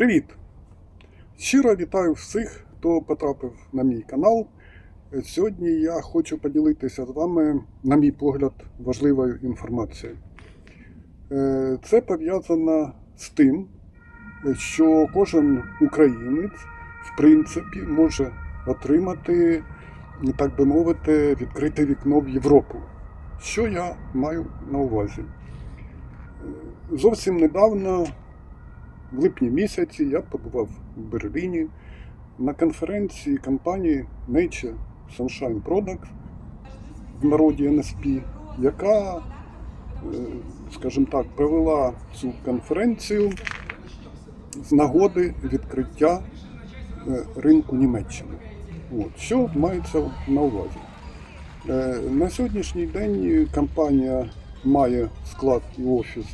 Привіт! Щиро вітаю всіх, хто потрапив на мій канал. Сьогодні я хочу поділитися з вами, на мій погляд, важливою інформацією. Е, Це пов'язано з тим, що кожен українець, в принципі, може отримати, так би мовити, відкрите вікно в Європу. Що я маю на увазі? Е, Зовсім недавно в липні місяці я побував в Берліні на конференції компанії Nature Sunshine Products в народі NSP, яка, е, скажімо так, провела цю конференцію з нагоди відкриття е, ринку Німеччини. От, що мається на увазі? Е, На сьогоднішній день компанія має склад і офіс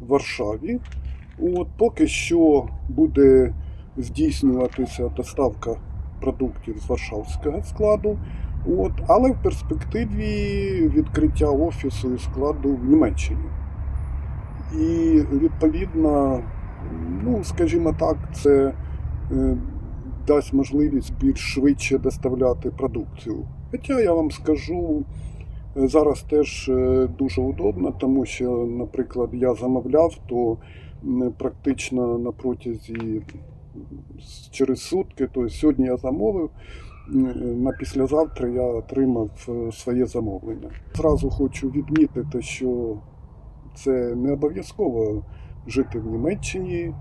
в Варшаві. От, поки що буде здійснюватися доставка продуктів з Варшавського складу. От, але в перспективі відкриття офісу і складу в Німеччині. І відповідно, ну, скажімо так, це е, дасть можливість більш швидше доставляти продукцію. Хоча я вам скажу, е, зараз теж е, дуже удобно, тому що, наприклад, я замовляв, то практично на протязі через сутки, тобто сьогодні я замовив, на післязавтра я отримав е, своє замовлення. Зразу хочу відмітити, що це не обов'язково жити в Німеччині, е,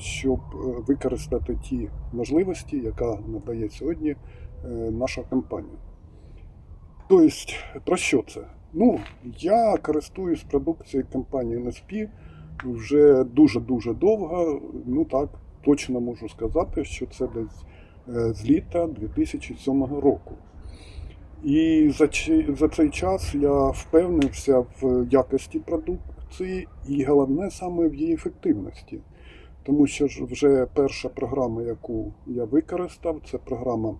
щоб е, використати ті можливості, яка надає сьогодні наша компанія. Тобто, про що це? Ну, я користуюсь продукцією компанії NSP вже дуже-дуже довго. Ну так, точно можу сказати, що це десь е, з літа 2007 року. І за, за цей час я впевнився в якості продукції і головне саме в її ефективності. Тому що вже перша програма, яку я використав, це програма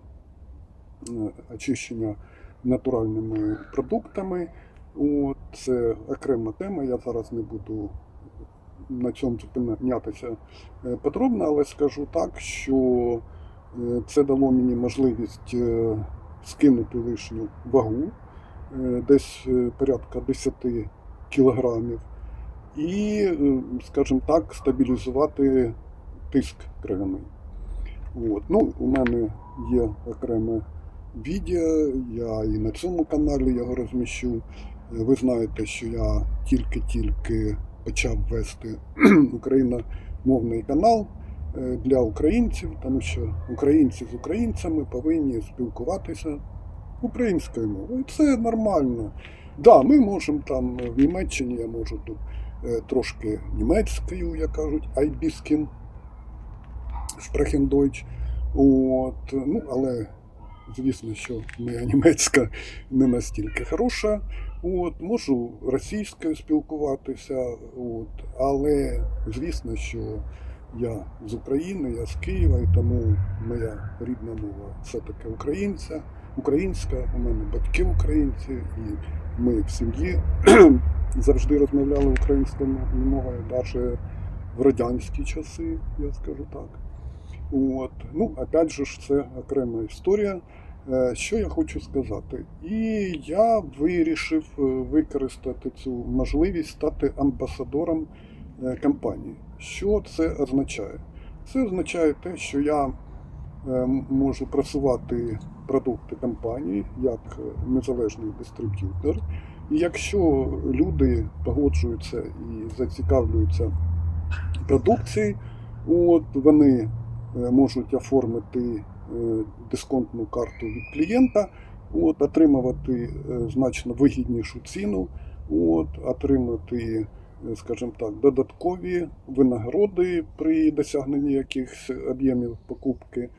е, очищення натуральними продуктами. От, це окрема тема, я зараз не буду на цьому зупинятися е, подробно, але скажу так, що е, це дало мені можливість е, скинути лишню вагу, десь порядка 10 кілограмів, і, скажімо так, стабілізувати тиск кровяний. От. Ну, у мене є окреме відео, я і на цьому каналі його розміщу. Ви знаєте, що я тільки-тільки почав вести україномовний канал е, для українців, тому що українці з українцями повинні спілкуватися українською мовою. Це нормально. Да, ми можемо там в Німеччині, я можу тут е, трошки німецькою, як кажуть, айбіскін, Sprachendeutsch. От, ну, але звісно, що моя німецька не настільки хороша. От, можу російською спілкуватися, от, але звісно, що я з України, я з Києва, і тому моя рідна мова все-таки українця, українська, у мене батьки українці, і ми в сім'ї завжди розмовляли українською мовою, навіть в радянські часи, я скажу так. От. Ну, опять же це окрема історія. Е, Що я хочу сказати? І я вирішив е, використати цю можливість стати амбасадором е, компанії. Що це означає? Це означає те, що я можу просувати продукти компанії як незалежний дистриб'ютор. І якщо люди погоджуються і зацікавлюються продукцією, от вони можуть оформити дисконтну карту від клієнта, от, отримувати е, значно вигіднішу ціну, от, отримати, е, скажімо так, додаткові винагороди при досягненні якихось об'ємів покупки.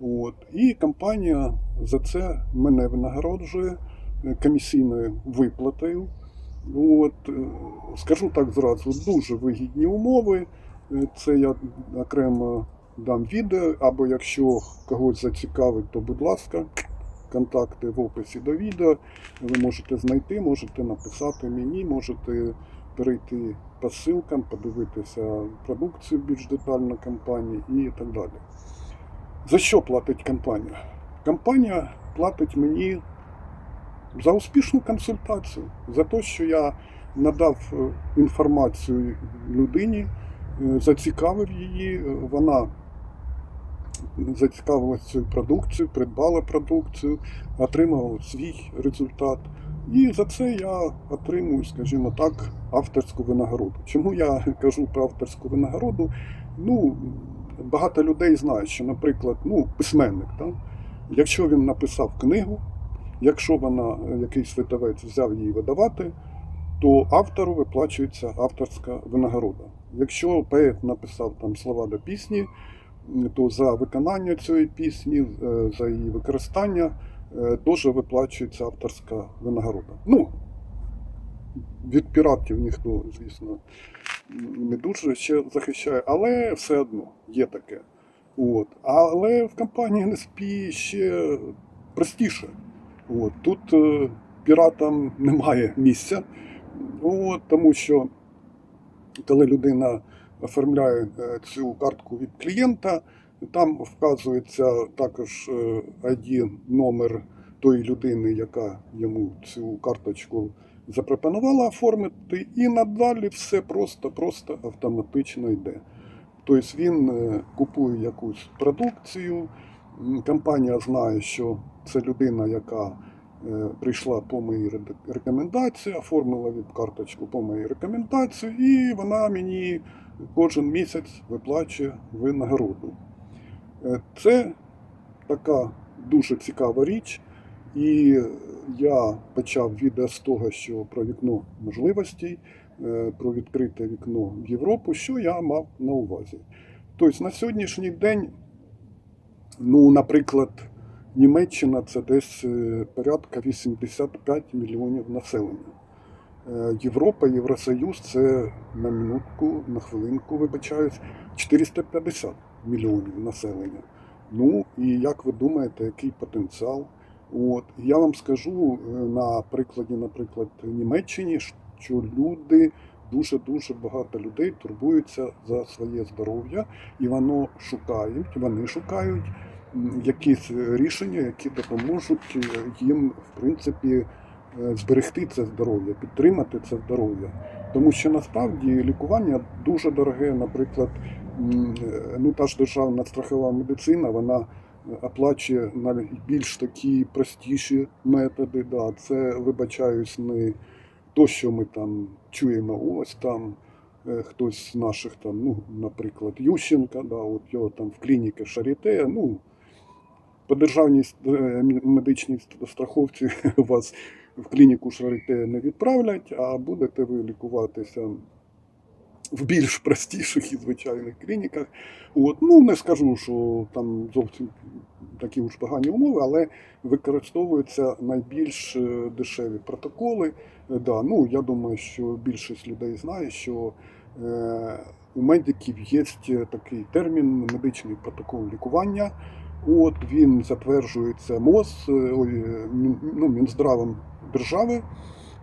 От. І компанія за це мене винагороджує е, комісійною виплатою. От, е, скажу так зразу, дуже вигідні умови. Е, Це я окремо дам відео, або якщо когось зацікавить, то будь ласка, контакти в описі до відео. Ви можете знайти, можете написати мені, можете перейти по ссылкам, подивитися продукцію більш детально компанії і так далі. За що платить компанія? Компанія платить мені за успішну консультацію, за те, що я надав е, інформацію людині, е, зацікавив її, е, вона зацікавилася цією продукцією, придбала продукцію, отримала свій результат. І за це я отримую, скажімо так, авторську винагороду. Чому я кажу про авторську винагороду? Ну, багато людей знають, що, наприклад, ну, письменник, так? якщо він написав книгу, якщо вона якийсь видавець взяв її видавати, то автору виплачується авторська винагорода. Якщо поет написав там слова до пісні, то за виконання цієї пісні, е, за її використання е, теж виплачується авторська винагорода. Ну, від піратів ніхто, звісно, не дуже ще захищає, але все одно є таке. От. Але в компанії NSP ще простіше. От. Тут е, піратам немає місця, От, тому що коли людина оформляє е, цю картку від клієнта, там вказується також е, ID номер тої людини, яка йому цю карточку запропонувала оформити, і надалі все просто-просто автоматично йде. Тобто він е, купує якусь продукцію, компанія знає, що це людина, яка прийшла по моїй рекомендації, оформила від карточку по моїй рекомендації, і вона мені кожен місяць виплачує винагороду. Е, Це така дуже цікава річ. І я почав відео з того, що про вікно можливостей, е, про відкрите вікно в Європу, що я мав на увазі. Тобто на сьогоднішній день, ну, наприклад, Німеччина це десь е, порядка 85 мільйонів населення. Е, Європа, Євросоюз це на минутку, на хвилинку, вибачаюсь, 450 мільйонів населення. Ну і як ви думаєте, який потенціал? От я вам скажу е, на прикладі, наприклад, Німеччині, що люди дуже дуже багато людей турбуються за своє здоров'я, і воно шукають, вони шукають якісь рішення, які допоможуть е, їм, в принципі, зберегти це здоров'я, підтримати це здоров'я. Тому що насправді лікування дуже дороге, наприклад, е, ну та ж державна страхова медицина, вона оплачує навіть більш такі простіші методи. Да. Це, вибачаюсь, не то, що ми там чуємо, ось там е, хтось з наших там, ну, наприклад, Ющенка, да, от його там в клініки Шаріте, ну, по державній е, медичній страховці вас в клініку Шаріте не відправлять, а будете ви лікуватися в більш простіших і звичайних клініках. От, ну, не скажу, що там зовсім такі уж погані умови, але використовуються найбільш е, дешеві протоколи. Е, Да, ну, я думаю, що більшість людей знає, що е, у медиків є такий термін медичний протокол лікування. От він затверджується МОЗ, е, е, ну, Мінздравом держави.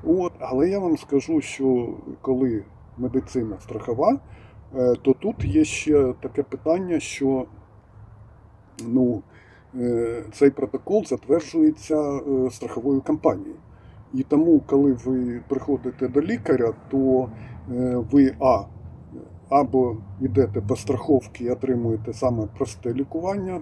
От, але я вам скажу, що коли медицина страхова, е, то тут є ще таке питання, що ну, цей протокол затверджується страховою компанією. І тому, коли ви приходите до лікаря, то ви А. Або йдете по страховці і отримуєте саме просте лікування,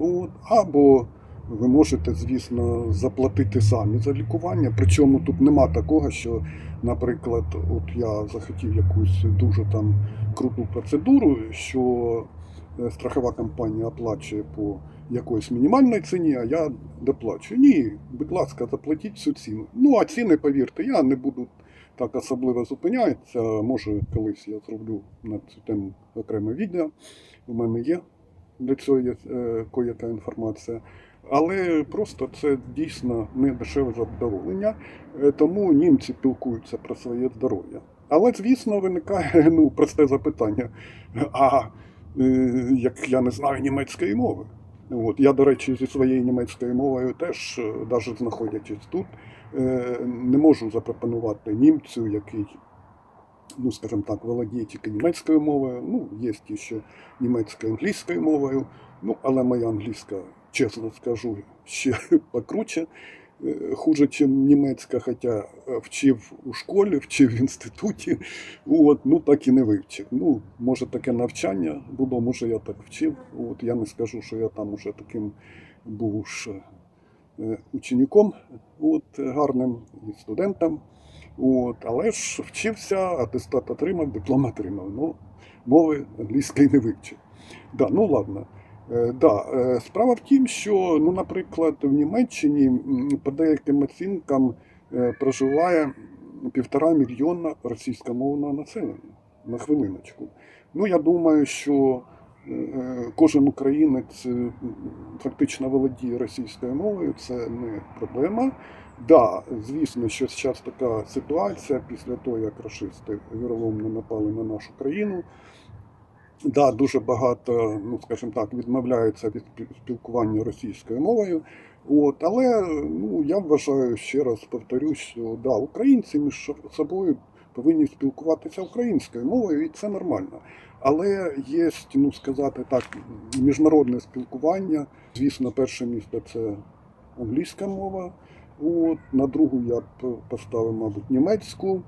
от, або ви можете, звісно, заплатити самі за лікування. Причому тут нема такого, що, наприклад, от я захотів якусь дуже там круту процедуру, що е, страхова компанія оплачує по якоїсь мінімальній ціні, а я доплачую. Ні, будь ласка, заплатіть всю ціну. Ну, а ціни, повірте, я не буду так особливо зупинятися. Може, колись я зроблю на цю тему окреме відео. У мене є для цього є е, кояка інформація. Але просто це дійсно не дешеве задоволення, е, тому німці пілкуються про своє здоров'я. Але, звісно, виникає ну, просте запитання: а е, як я не знаю німецької мови? От, я, до речі, зі своєю німецькою мовою теж, навіть знаходячись тут, не можу запропонувати німцю, який ну, скажем так, володіє тільки німецькою мовою. Ну, є ще німецькою англійською мовою. Ну, але моя англійська, чесно скажу, ще покруче, е, хуже, ніж німецька, хоча е, вчив у школі, вчив в інституті. От, ну так і не вивчив. Ну, може, таке навчання було, може, я так вчив. От, я не скажу, що я там уже таким був е, учеником, от, гарним студентом. От, але ж вчився, атестат отримав, диплом отримав. Ну, мови англійської не вивчив. Да, ну ладно. Е, Да, е, справа в тім, що, ну, наприклад, в Німеччині по деяким оцінкам е, проживає півтора мільйона російськомовного населення на хвилиночку. Ну, я думаю, що кожен українець фактично володіє російською мовою, це не проблема. Да, звісно, що зараз така ситуація після того, як рашисти віроломно напали на нашу країну. Да, дуже багато, ну скажімо так, відмовляються від спілкування російською мовою. От, але ну, я вважаю, ще раз повторюсь, що да, українці між собою повинні спілкуватися українською мовою, і це нормально. Але є, ну сказати так, міжнародне спілкування. Звісно, перше місце це англійська мова. От, на другу я поставив, мабуть, німецьку.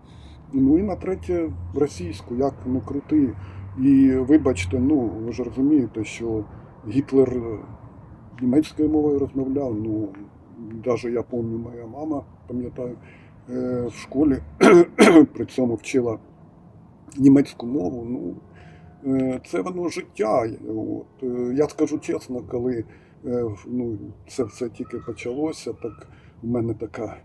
Ну і на третє російську, як не крути. І вибачте, ну ви ж розумієте, що Гітлер е, німецькою мовою розмовляв. Ну, навіть я пам'ятаю, моя мама, пам'ятаю, е, в школі при цьому вчила німецьку мову. Ну, е, це воно життя. От. Я скажу чесно, коли ну, це все тільки почалося, так в мене така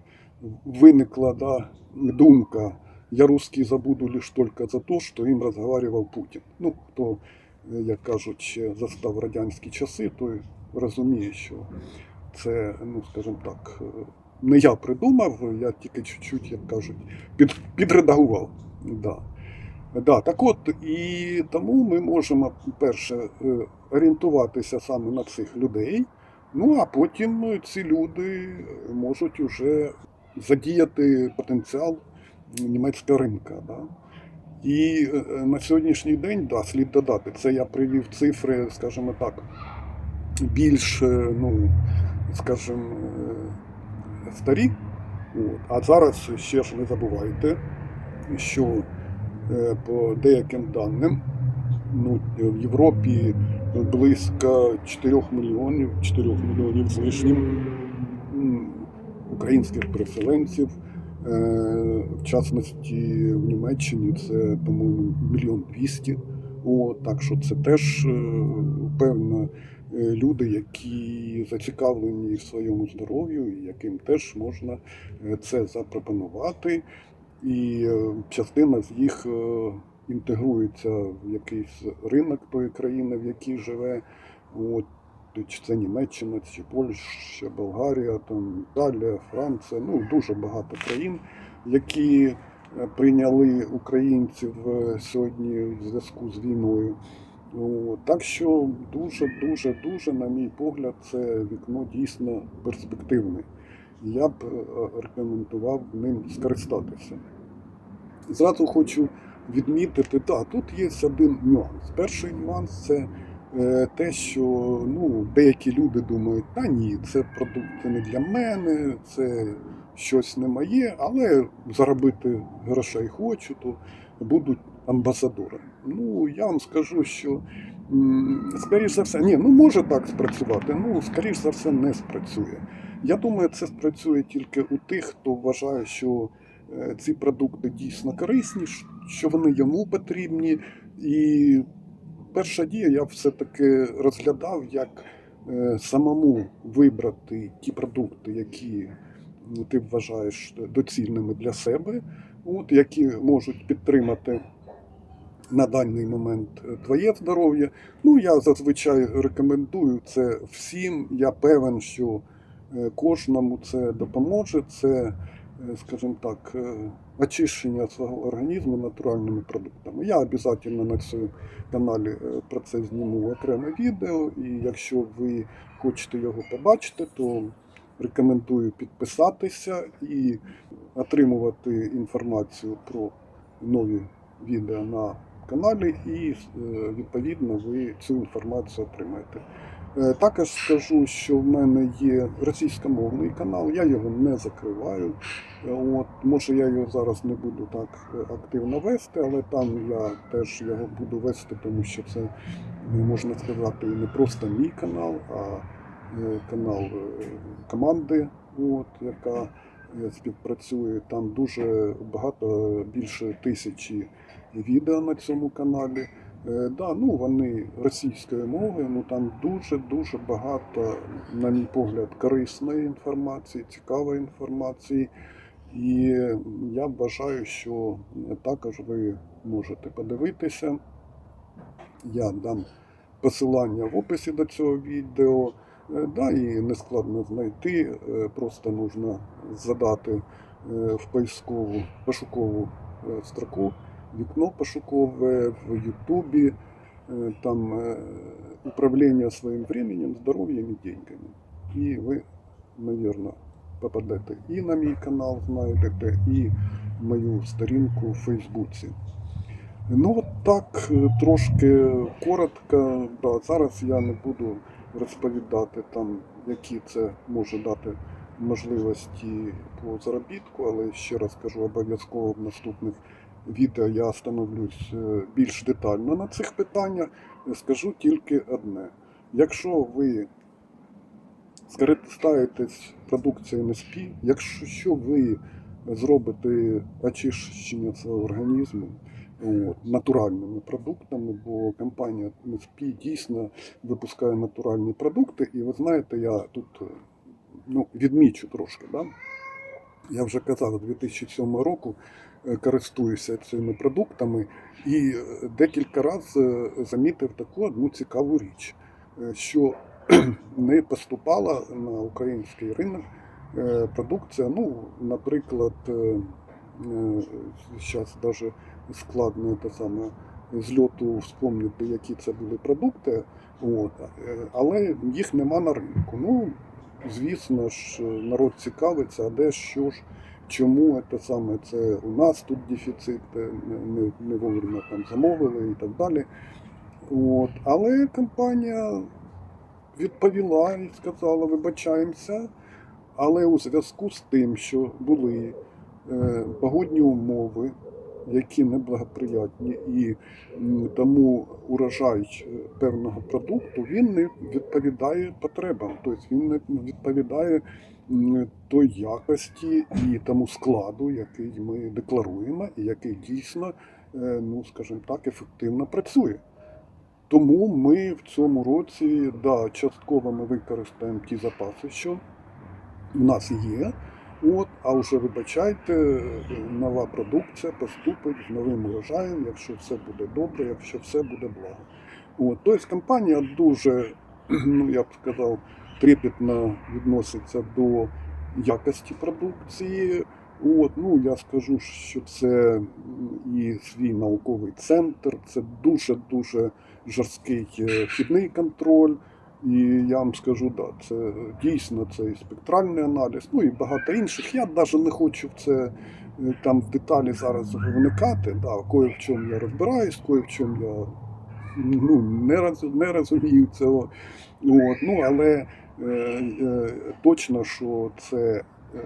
виникла да, думка. Я русский забуду лишь только за то, що їм розговаривав Путін. Ну, хто, е, як кажуть, застав радянські часи, той розуміє, що це, ну, скажімо так, е, не я придумав, я тільки чуть-чуть, як кажуть, під, підредагував. Да. Да, так от, і тому ми можемо, перше, е, орієнтуватися саме на цих людей, ну а потім ці люди можуть вже задіяти потенціал німецького ринка. Да? І е, на сьогоднішній день, да, слід додати, це я привів цифри, скажімо так, більш, е, ну, скажімо, е, старі. От. А зараз ще ж не забувайте, що е, по деяким даним ну, в Європі близько 4 мільйонів, 4 мільйонів з лишнім українських переселенців. Е, В частності в Німеччині це, по-моєму, мільйон двісті. Так що це теж е, певно е, люди, які зацікавлені своєму здоров'ю, яким теж можна це запропонувати. І частина з їх інтегрується в якийсь ринок тої країни, в якій живе. От, чи це Німеччина, чи Польща, Болгарія, там, Італія, Франція, ну дуже багато країн, які е, прийняли українців е, сьогодні в зв'язку з війною. Так що дуже, дуже, дуже, на мій погляд, це вікно дійсно перспективне. Я б е, рекомендував ним скористатися. Зразу хочу відмітити, так, тут є один нюанс. Перший нюанс це е, те, що ну, деякі люди думають, та ні, це продукти не для мене, це щось не моє, але заробити грошей хочу, то будуть амбасадорами. Ну, я вам скажу, що м, скоріш за все, ні, ну може так спрацювати, ну скоріш за все не спрацює. Я думаю, це спрацює тільки у тих, хто вважає, що ці продукти дійсно корисні, що вони йому потрібні. І перша дія я все-таки розглядав, як е, самому вибрати ті продукти, які ну, ти вважаєш доцільними для себе, от, які можуть підтримати на даний момент е, твоє здоров'я. Ну, я зазвичай рекомендую це всім. Я певен, що е, кожному це допоможе. Це, е, скажімо так, е, очищення свого організму натуральними продуктами. Я обов'язково на цьому каналі е, про це зніму окреме відео, і якщо ви хочете його побачити, то рекомендую підписатися і отримувати інформацію про нові відео на каналі, і відповідно ви цю інформацію отримаєте. Е, Також скажу, що в мене є російськомовний канал, я його не закриваю. Е, От, може я його зараз не буду так е, активно вести, але там я теж його буду вести, тому що це можна сказати не просто мій канал, а канал команди, от, яка співпрацює. Там дуже багато, більше тисячі відео на цьому каналі. Е, Да, ну вони російською мовою, ну там дуже-дуже багато, на мій погляд, корисної інформації, цікавої інформації. І я вважаю, що також ви можете подивитися. Я дам посилання в описі до цього відео. Е, Да, і не складно знайти, е, просто нужно задати в поискову пошукову строку вікно пошукове в Ютубі, е, там е, управління своїм временем, здоров'ям і деньгами. І ви, мабуть, попадете і на мій канал, знайдете, і мою сторінку в Фейсбуці. Ну, от так, е, трошки коротко. Да, зараз я не буду розповідати там, які це може дати можливості по заробітку, але ще раз кажу, обов'язково в наступних відео я становлюсь е, більш детально на цих питаннях. Скажу тільки одне: якщо ви скористаєтесь продукцією НСП, якщо ви зробите очищення свого організму от, натуральними продуктами, бо компанія НСП дійсно випускає натуральні продукти, і ви знаєте, я тут е, ну, відмічу трошки. Да? Я вже казав, з 2007 року е, користуюся цими продуктами і е, декілька разів замітив таку одну цікаву річ, е, що не поступала на український ринок е, продукція. Ну, наприклад, зараз навіть складно те саме з вспомнити, які це були продукти, от, е, але їх нема на ринку. Ну, звісно ж, народ цікавиться, а де що ж, чому це саме це у нас тут дефіцит, не, не, вовремя там замовили і так далі. От. Але компанія відповіла і сказала, вибачаємося, але у зв'язку з тим, що були е, погодні умови, які неблагоприятні, і тому урожай е, певного продукту він не відповідає потребам, тобто він не відповідає той якості і тому складу, який ми декларуємо, і який дійсно, е, ну скажімо так, ефективно працює. Тому ми в цьому році да, частково ми використаємо ті запаси, що в нас є. От, а вже вибачайте, нова продукція поступить з новим урожаєм, якщо все буде добре, якщо все буде благо. От, тобто компанія дуже, ну я б сказав, трепетно відноситься до якості продукції. От, ну я скажу, що це і свій науковий центр, це дуже-дуже жорсткий е, вхідний контроль. І я вам скажу, да, це дійсно це і спектральний аналіз, ну і багато інших. Я навіть не хочу в це е, там в деталі зараз вникати. Да, кое в чому я розбираюсь, кое в чому я ну, не, роз, не розумію цього. От, ну, але точно, що це е,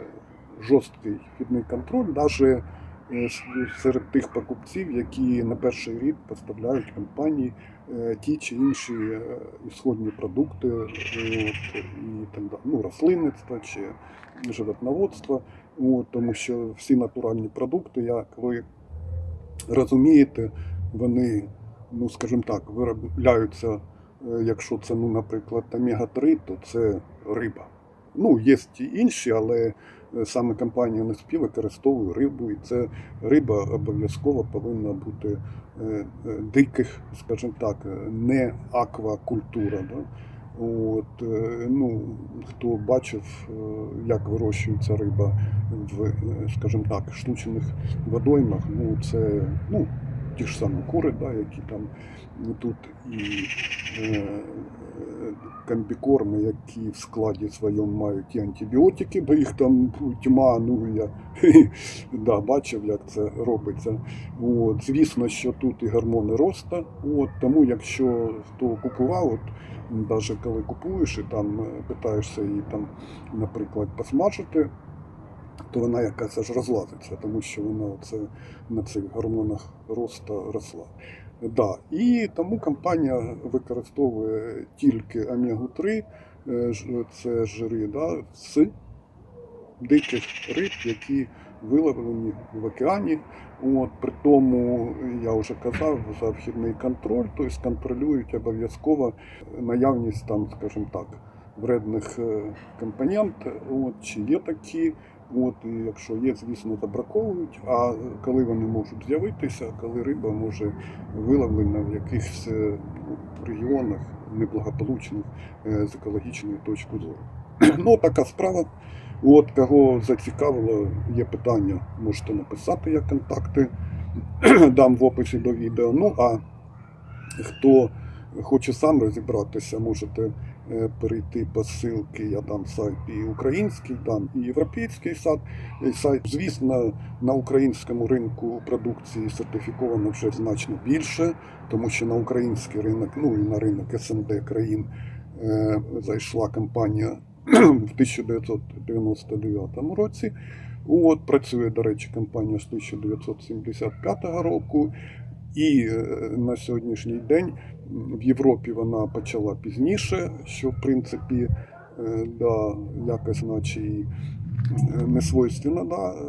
жорсткий вхідний контроль, навіть е, серед тих покупців, які на перший рік поставляють компанії е, ті чи інші е, ісходні продукти, е, і далі, ну, рослинництво чи животноводство, от, тому що всі натуральні продукти, як ви розумієте, вони, ну скажімо так, виробляються, е, якщо це, ну, наприклад, омега-3, то це риба. Ну, є і інші, але е, саме компанія НСП використовує рибу, і це риба обов'язково повинна бути е, е, диких, скажімо так, е, не аквакультура. Да? От, е, ну, хто бачив, е, як вирощується риба в, е, скажімо так, штучних водоймах, ну це ну, ті ж самі кури, да, які там тут і е, комбікорми, які в складі своєму мають і антибіотики, бо їх там тьма, ну я да, бачив, як це робиться. От, звісно, що тут і гормони росту. От, тому якщо хто купував, от, навіть коли купуєш і там е, питаєшся її там, наприклад, посмажити, то вона якась аж розлазиться, тому що вона це на цих гормонах росту росла. Да. І тому компанія використовує тільки омегу-3, е, ж- це жири да, з диких риб, які виловлені в океані. От, при тому, я вже казав, за вхідний контроль, тобто контролюють обов'язково наявність там, скажімо так, вредних е, компонент, от, чи є такі. От, якщо є, звісно, забраковують. А коли вони можуть з'явитися, коли риба може виловлена в якихось е, регіонах неблагополучних е, з екологічної точки зору. Ну, така справа. От кого зацікавило, є питання, можете написати як контакти, дам в описі до відео. Ну а хто хоче сам розібратися, можете перейти по ссылці, я дам сайт і український, дам і європейський сайт. І сайт. Звісно, на українському ринку продукції сертифіковано вже значно більше, тому що на український ринок, ну і на ринок СНД країн е, зайшла компанія в 1999 році. От, працює, до речі, компанія з 1975 року. І е, на сьогоднішній день в Європі вона почала пізніше, що в принципі е, да, якось наче е, не свойственно да, е,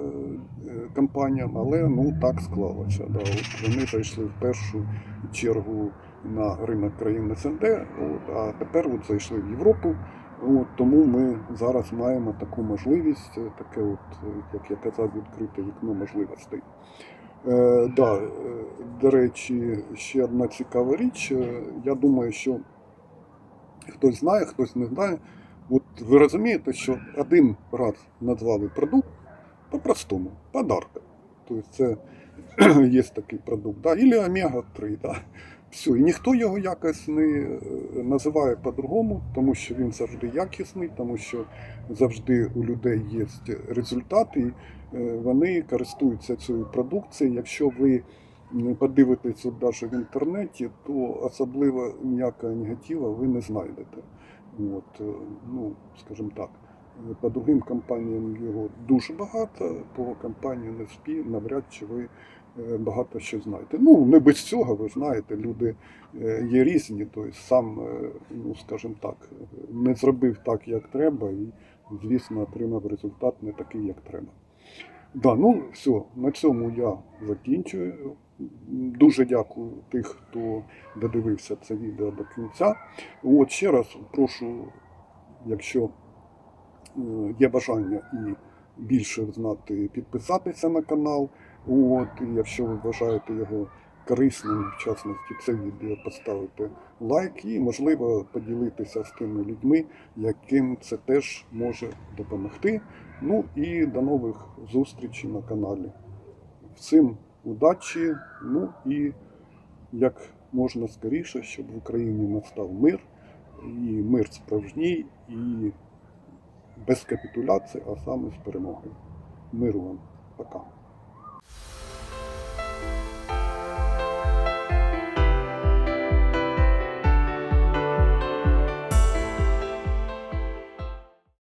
е, компаніям, але ну так склалося. Да. От вони зайшли в першу чергу на ринок країн СНД, от, а тепер от зайшли в Європу. От, тому ми зараз маємо таку можливість, е, таке, от, е, як я казав, відкрите вікно можливостей. Е, да, е, до речі, ще одна цікава річ. Е, Я думаю, що хтось знає, хтось не знає. От ви розумієте, що один раз назвали продукт по-простому, подарка. Тобто це є такий продукт, да, або омега-3. Да. Все, і ніхто його якось не е, називає по-другому, тому що він завжди якісний, тому що завжди у людей є результати, і е, вони користуються цією продукцією. Якщо ви подивитесь навіть в інтернеті, то особливо ніякого негатива ви не знайдете. От, е, ну, скажімо так. По другим компаніям його дуже багато, по компанії NSP навряд чи ви багато що знаєте. Ну, не без цього, ви знаєте, люди е, є різні, тобто сам, е, ну, скажімо так, не зробив так, як треба, і, звісно, отримав результат не такий, як треба. Да, ну все, на цьому я закінчую. Дуже дякую тих, хто додивився це відео до кінця. От ще раз прошу, якщо е, є бажання і більше знати, підписатися на канал. От, і якщо ви вважаєте його корисним, в частності це відео, поставити лайк і, можливо, поділитися з тими людьми, яким це теж може допомогти. Ну і до нових зустрічей на каналі. Всім удачі, ну і як можна скоріше, щоб в Україні настав мир, і мир справжній, і без капітуляції, а саме з перемогою. Миру вам. Пока.